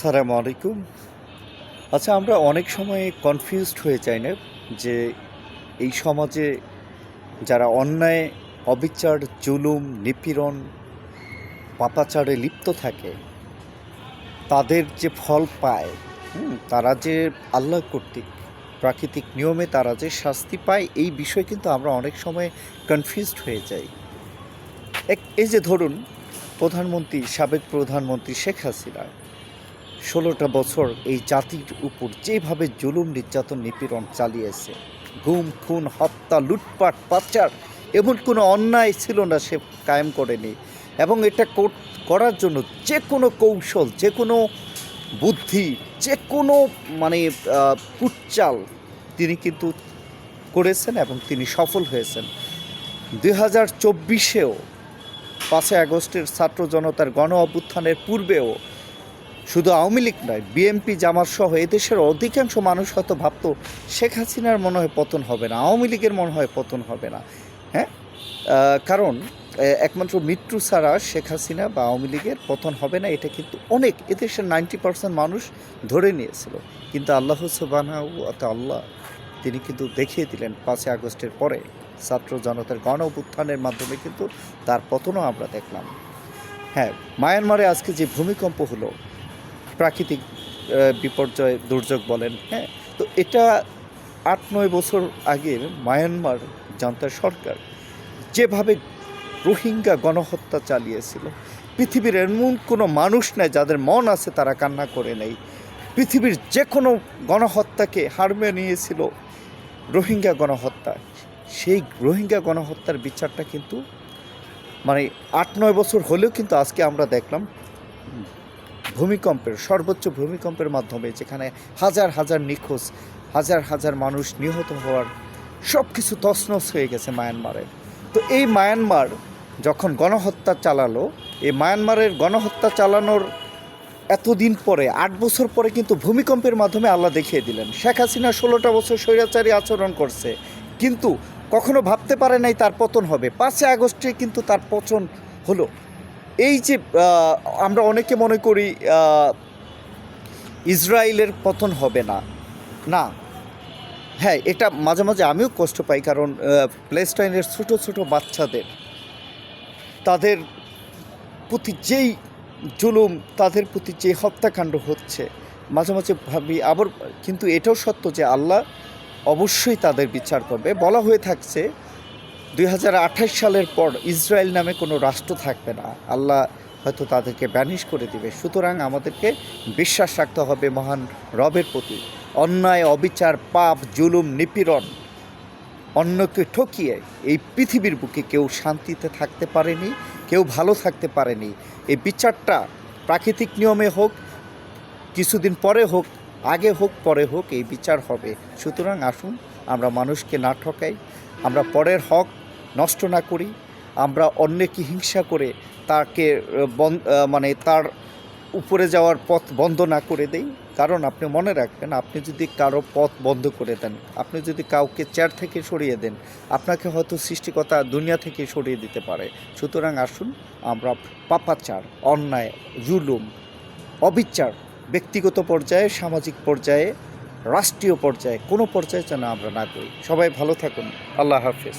সালাম আলাইকুম। আচ্ছা আমরা অনেক সময় কনফিউজড হয়ে যাই না যে এই সমাজে যারা অন্যায়, অবিচার, জুলুম, নিপীড়ন, পাপাচারে লিপ্ত থাকে, তাদের যে ফল পায় তারা যে আল্লাহ কর্তৃক প্রাকৃতিক নিয়মে তারা যে শাস্তি পায়, এই বিষয়ে কিন্তু আমরা অনেক সময় কনফিউজড হয়ে যাই। এক, এই যে ধরুন, প্রধানমন্ত্রী, সাবেক প্রধানমন্ত্রী শেখ হাসিনা ষোলোটা বছর এই জাতির উপর যেভাবে জুলুম নির্যাতন নিপীড়ন চালিয়েছে, গুম, খুন, হত্যা, লুটপাট, পাচার, এমন কোনো অন্যায় ছিল না সে কায়েম করেনি। এবং এটা কর- করার জন্য যে কোনো কৌশল, যে কোনো বুদ্ধি, যে কোনো মানে কুটচাল তিনি কিন্তু করেছেন এবং তিনি সফল হয়েছেন। দুই হাজার চব্বিশেও পাঁচই আগস্টের ছাত্র জনতার গণ অভ্যুত্থানের পূর্বেও শুধু আওয়ামী লীগ নয়, বিএনপি, জামাত সহ এদেশের অধিকাংশ মানুষ হয়তো ভাবতো, শেখ হাসিনার মনে হয় পতন হবে না, আওয়ামী লীগের মনে হয় পতন হবে না। হ্যাঁ? কারণ একমাত্র মৃত্যু ছাড়া শেখ হাসিনা বা আওয়ামী লীগের পতন হবে না, এটা কিন্তু অনেক এদেশের নাইনটি পার্সেন্ট মানুষ ধরে নিয়েছিল। কিন্তু আল্লাহ সুবানা আল্লাহ তিনি কিন্তু দেখিয়ে দিলেন পাঁচই আগস্টের পরে, ছাত্র জনতার গণ অভ্যুত্থানের মাধ্যমে কিন্তু তার পতনও আমরা দেখলাম। হ্যাঁ মায়ানমারে আজকে যে ভূমিকম্প হলো প্রাকৃতিক বিপর্যয়, দুর্যোগ বলেন হ্যাঁ? তো এটা আট নয় বছর আগের মায়ানমার জান্তার সরকার যেভাবে রোহিঙ্গা গণহত্যা চালিয়েছিল, পৃথিবীর এমন কোনো মানুষ নেই যাদের মন আছে তারা কান্না করে নেই। পৃথিবীর যে কোনো গণহত্যাকে হারমে নিয়েছিল রোহিঙ্গা গণহত্যা। সেই রোহিঙ্গা গণহত্যার বিচারটা কিন্তু মানে আট নয় বছর হলেও কিন্তু আজকে আমরা দেখলাম ভূমিকম্পের, সর্বোচ্চ ভূমিকম্পের মাধ্যমে যেখানে হাজার হাজার নিখোঁজ, হাজার হাজার মানুষ নিহত হওয়ার সব কিছু তছনছ হয়ে গেছে মায়ানমারে। তো এই মায়ানমার যখন গণহত্যা চালালো, এই মায়ানমারের গণহত্যা চালানোর এতদিন পরে, আট বছর পরে কিন্তু ভূমিকম্পের মাধ্যমে আল্লাহ দেখিয়ে দিলেন। শেখ হাসিনা ষোলোটা বছর স্বৈরাচারী আচরণ করছে। কিন্তু কখনো ভাবতে পারে নাই তার পতন হবে। পাঁচই আগস্টে কিন্তু তার পতন হলো। এই যে আমরা অনেকে মনে করি ইসরায়েলের পতন হবে না। না। হ্যাঁ এটা মাঝে মাঝে আমিও কষ্ট পাই, কারণ প্লেস্টাইনের ছোট ছোট বাচ্চাদের, তাদের প্রতি যেই জুলুম, তাদের প্রতি যে হত্যাকাণ্ড হচ্ছে, মাঝে মাঝে ভাবি, আবার কিন্তু এটাও সত্য যে আল্লাহ অবশ্যই তাদের বিচার করবে। বলা হয়ে থাকছে দুই হাজার আঠাশ সালের পর ইসরায়েল নামে কোনো রাষ্ট্র থাকবে না। আল্লাহ হয়তো তাদেরকে ব্যানিশ করে দিবে। সুতরাং আমাদেরকে বিশ্বাস রাখতে হবে মহান রবের প্রতি। অন্যায়, অবিচার, পাপ, জুলুম, নিপীড়ন, অন্যকে ঠকিয়ে এই পৃথিবীর বুকে কেউ শান্তিতে থাকতে পারেনি, কেউ ভালো থাকতে পারেনি। এই বিচারটা প্রাকৃতিক নিয়মে হোক, কিছুদিন পরে হোক, আগে হোক, পরে হোক, এই বিচার হবে। সুতরাং আসুন, আমরা মানুষকে না ঠকাই, আমরা পরের হক নষ্ট না করি, আমরা অন্যকে হিংসা করে তাকে মানে তার উপরে যাওয়ার পথ বন্ধ না করে দেই। কারণ আপনি মনে রাখবেন, আপনি যদি কারও পথ বন্ধ করে দেন, আপনি যদি কাউকে চেয়ার থেকে সরিয়ে দেন, আপনাকে হয়তো সৃষ্টিকতা দুনিয়া থেকে সরিয়ে দিতে পারে। সুতরাং আসুন, আমরা পাপাচার, অন্যায়, জুলুম, অবিচার, ব্যক্তিগত পর্যায়ে, সামাজিক পর্যায়ে, রাষ্ট্রীয় পর্যায়ে, কোনো পর্যায়ে যেন আমরা না করি। সবাই ভালো থাকুন। আল্লাহ হাফিজ।